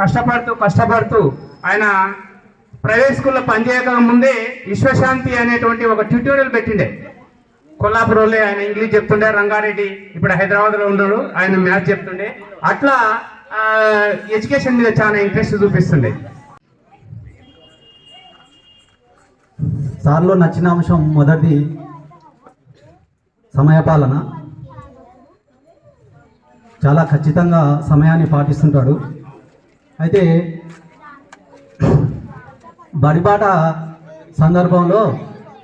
కష్టపడుతూ కష్టపడుతూ ఆయన ప్రైవేట్ స్కూల్లో పనిచేయక ముందే విశ్వశాంతి అనేటువంటి ఒక ట్యూటోరియల్ పెట్టిండే. కొల్లాపురంలో ఆయన ఇంగ్లీష్ చెప్తుండే రంగారెడ్డి ఇప్పుడు హైదరాబాద్లో ఉన్నాడు ఆయన మ్యాథ్స్ చెప్తుండే. అట్లా ఎడ్యుకేషన్ మీద చాలా ఇంట్రెస్ట్ చూపిస్తుండే. సార్లో నచ్చిన అంశం మొదటిది సమయపాలన. చాలా ఖచ్చితంగా సమయాన్ని పాటిస్తుంటాడు. అయితే బడిబాట సందర్భంలో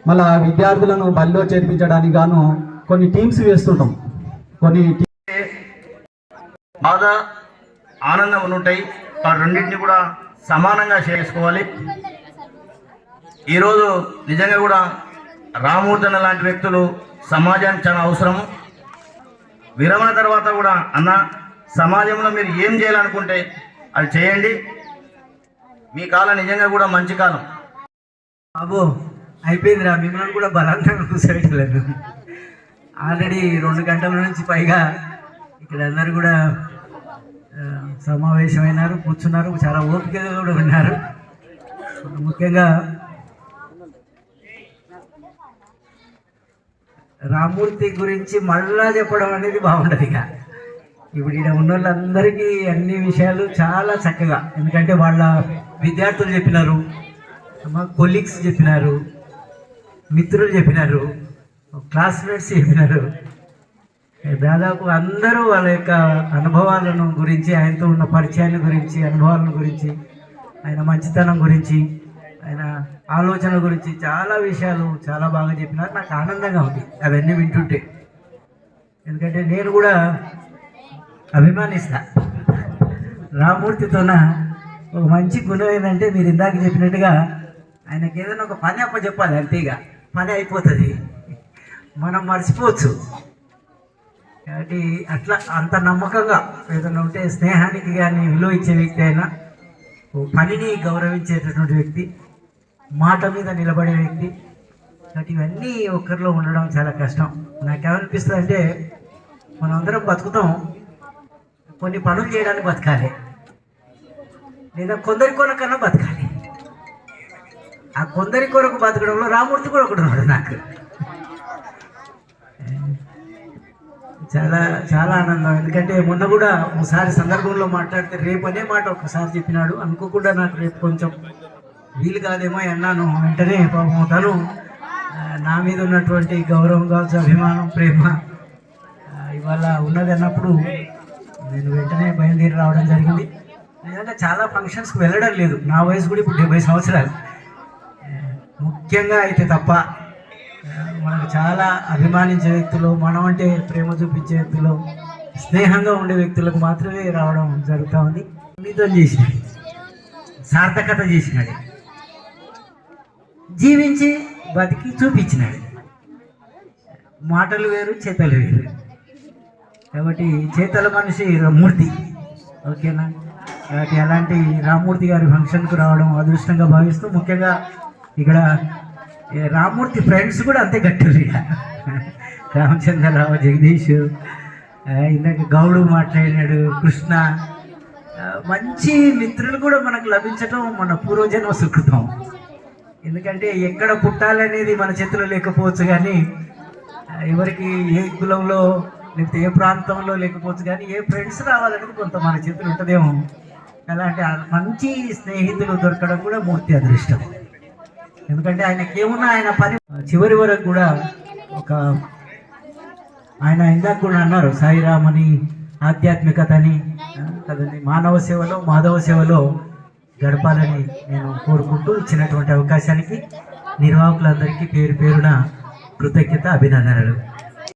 మళ్ళా విద్యార్థులను బడిలో చేర్పించడానికి గాను కొన్ని టీమ్స్ వేస్తుంటాం. కొన్ని బాధ ఆనందం ఉంటాయి ఆ రెండింటిని కూడా సమానంగా చేసుకోవాలి. ఈరోజు నిజంగా కూడా రామూర్తన లాంటి వ్యక్తులు సమాజానికి చాలా అవసరం విరమణ తర్వాత కూడా అన్న సమాజంలో మీరు ఏం చేయాలనుకుంటే అది చేయండి. మీ కాలం నిజంగా కూడా మంచి కాలం. బాబు అయిపోయిందిరా మిమ్మల్ని కూడా బలంగా కూర్చోబెట్టలేదు ఆల్రెడీ రెండు గంటల నుంచి పైగా ఇక్కడ అందరు కూడా సమావేశమైనారు కూర్చున్నారు చాలా ఓపికగా కూడా ఉన్నారు. ముఖ్యంగా రామూర్తి గురించి మళ్ళా చెప్పడం అనేది బాగుండదు ఇక. ఇప్పుడు ఇక్కడ ఉన్న వాళ్ళందరికీ అన్ని విషయాలు చాలా చక్కగా ఎందుకంటే వాళ్ళ విద్యార్థులు చెప్పినారు మా కొలీగ్స్ చెప్పినారు. మిత్రులు చెప్పినారు క్లాస్మేట్స్ చెప్పినారు. దాదాపు అందరూ వాళ్ళ యొక్క అనుభవాలను గురించి ఆయనతో ఉన్న పరిచయాన్ని గురించి అనుభవాలను గురించి ఆయన మంచితనం గురించి ఆయన ఆలోచన గురించి చాలా విషయాలు చాలా బాగా చెప్పినారు. నాకు ఆనందంగా ఉంది. అవన్నీ వింటుంటే. ఎందుకంటే నేను కూడా అభిమానిస్తా. రామూర్తితోన ఒక మంచి గుణం ఏంటంటే మీరు ఇందాక చెప్పినట్టుగా ఆయనకి ఏదైనా ఒక పని అప్ప చెప్పాలి అంతేగా పని అయిపోతుంది. మనం మర్చిపోవచ్చు. కాబట్టి అట్లా అంత నమ్మకంగా ఏదైనా ఉంటే స్నేహానికి కానీ విలువ ఇచ్చే వ్యక్తి అయినా పనిని గౌరవించేటటువంటి వ్యక్తి మాట మీద నిలబడే వ్యక్తి కాబట్టి ఇవన్నీ ఒక్కరిలో ఉండడం చాలా కష్టం. నాకేమనిపిస్తుంది అంటే మనందరం బతుకుతాం. కొన్ని పనులు చేయడానికి బతకాలి. లేదా కొందరి కొనకన్నా బతకాలి. ఆ కొందరి కొరకు బతకడంలో రామూర్తి కూడా ఒకడు ఉన్నాడు నాకు. చాలా చాలా ఆనందం. ఎందుకంటే మొన్న కూడా ఒకసారి సందర్భంలో మాట్లాడితే రేపు అనే మాట ఒకసారి చెప్పినాడు. అనుకోకుండా నాకు రేపు కొంచెం వీలు కాదేమో అన్నాను. వెంటనే పాపం తను నా మీద ఉన్నటువంటి గౌరవం కావచ్చు అభిమానం ప్రేమ ఇవాళ ఉన్నది అన్నప్పుడు నేను వెంటనే బయలుదేరి రావడం జరిగింది. నిజంగా చాలా ఫంక్షన్స్కి వెళ్ళడం లేదు. నా వయసు కూడా ఇప్పుడు డెబ్బై సంవత్సరాలు. ముఖ్యంగా అయితే తప్ప మనకు చాలా అభిమానించే వ్యక్తులు మనం అంటే ప్రేమ చూపించే వ్యక్తులు స్నేహంగా ఉండే వ్యక్తులకు మాత్రమే రావడం జరుగుతూ ఉంది. మీతో చేసినాడు సార్థకత చేసినాడు జీవించి బతికి చూపించినాడు మాటలు వేరు చేతలు వేరు. కాబట్టి చేతల మనిషి మూర్తి ఓకేనా? కాబట్టి అలాంటి రామూర్తి గారి ఫంక్షన్కు రావడం అదృష్టంగా భావిస్తూ ముఖ్యంగా ఇక్కడ రామూర్తి రామ్మూర్తి ఫ్రెండ్స్ కూడా అంతే గట్టిగా. ఇక రామచంద్రరావు జగదీష్ ఇందాక గౌడు మాట్లాడినాడు కృష్ణ. మంచి మిత్రులు కూడా మనకు లభించడం మన పూర్వజన్మ సుకృతం. ఎందుకంటే ఎక్కడ పుట్టాలనేది మన చేతిలో లేకపోవచ్చు కానీ ఎవరికి ఏ కులంలో లేకపోతే ఏ ప్రాంతంలో లేకపోవచ్చు కానీ ఏ ఫ్రెండ్స్ రావాలనేది కొంత మన చేతిలో ఉంటుందేమో. అలాంటి మంచి స్నేహితులు దొరకడం కూడా మూర్తి అదృష్టం. ఎందుకంటే ఆయనకేమున్నా ఆయన పని చివరి వరకు కూడా ఒక ఆయన ఇందాక కూడా అన్నారు సాయిరామ్ అని ఆధ్యాత్మికత అని కదండి మానవ సేవలో మాధవ సేవలో గడపాలని నేను కోరుకుంటూ ఇచ్చినటువంటి అవకాశానికి నిర్వాహకులందరికీ పేరు పేరున కృతజ్ఞత అభినందనలు.